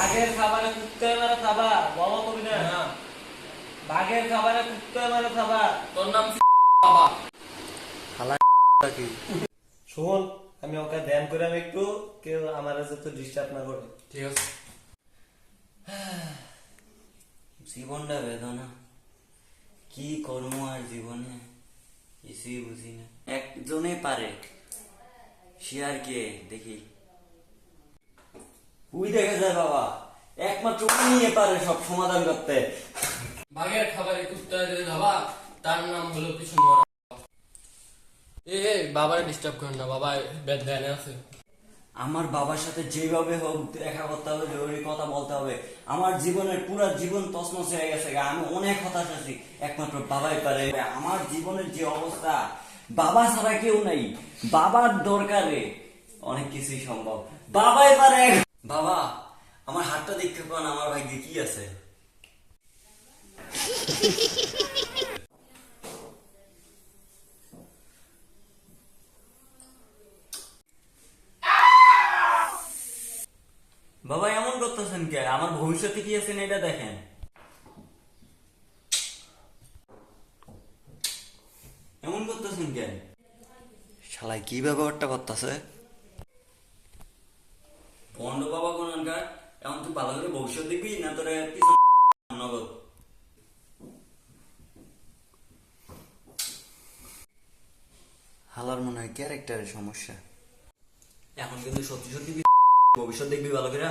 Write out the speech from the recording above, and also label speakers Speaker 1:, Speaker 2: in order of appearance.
Speaker 1: বাঘের খাবারে কুত্তে মারা খাবা বাবা কবি না।
Speaker 2: না
Speaker 1: বাঘের খাবারে কুত্তে মারা খাবা
Speaker 2: তোর নাম বাবা।
Speaker 1: শোন আমি ওকে ধ্যান করে আমি একটু কেউ আমার কাছে তো ডিস্টার্ব না করে।
Speaker 2: ঠিক আছে।
Speaker 3: জীবনটা বেদনা। কি কর্ম আর জীবনে? কিছুই বুঝি না একজনেই পারে। সে আর কে? দেখি। উই দেখা যায় বাবা। একমাত্র উনিয়ে পারে সব সমাধান করতে।
Speaker 2: বাঘের খাবারে কুত্তা যে ধাবা তার নাম হলো পিছন মরা এ বাবারে ডিস্টার্ব করেন না বাবা ধ্যানে আছে।
Speaker 3: আমার বাবার সাথে যেভাবে হোক দেখা করতে হবে জরুরি কথা বলতে হবে। আমার জীবনের পুরো জীবন তসমস হয়ে গেছে আমি অনেক হতাশ আছি। একমাত্র বাবাই পারে। আমার জীবনের যে অবস্থা বাবা ছাড়া কেউ নাই। বাবার দরকারে অনেক কিছুই সম্ভব। বাবাই পারে বাবা, আমার হাতটা দেখতে পান, আমার ভাগ্যে কি আছে? বাবা, এমন করতেছেন কে? আমার ভবিষ্যতে কি আছেন এটা দেখেন। এমন করতেছেন কে? শালাই কি ব্যবহারটা করতেছে বন্ড বাবা কোনকার এখন তুই ভালো করে ভবিষ্যৎ দেখবি না তোরে পিছন নগদ হালার মনে হয় ক্যারেক্টারের সমস্যা। এখন কিন্তু সত্যি সত্যি ভবিষ্যৎ দেখবি ভালো করে।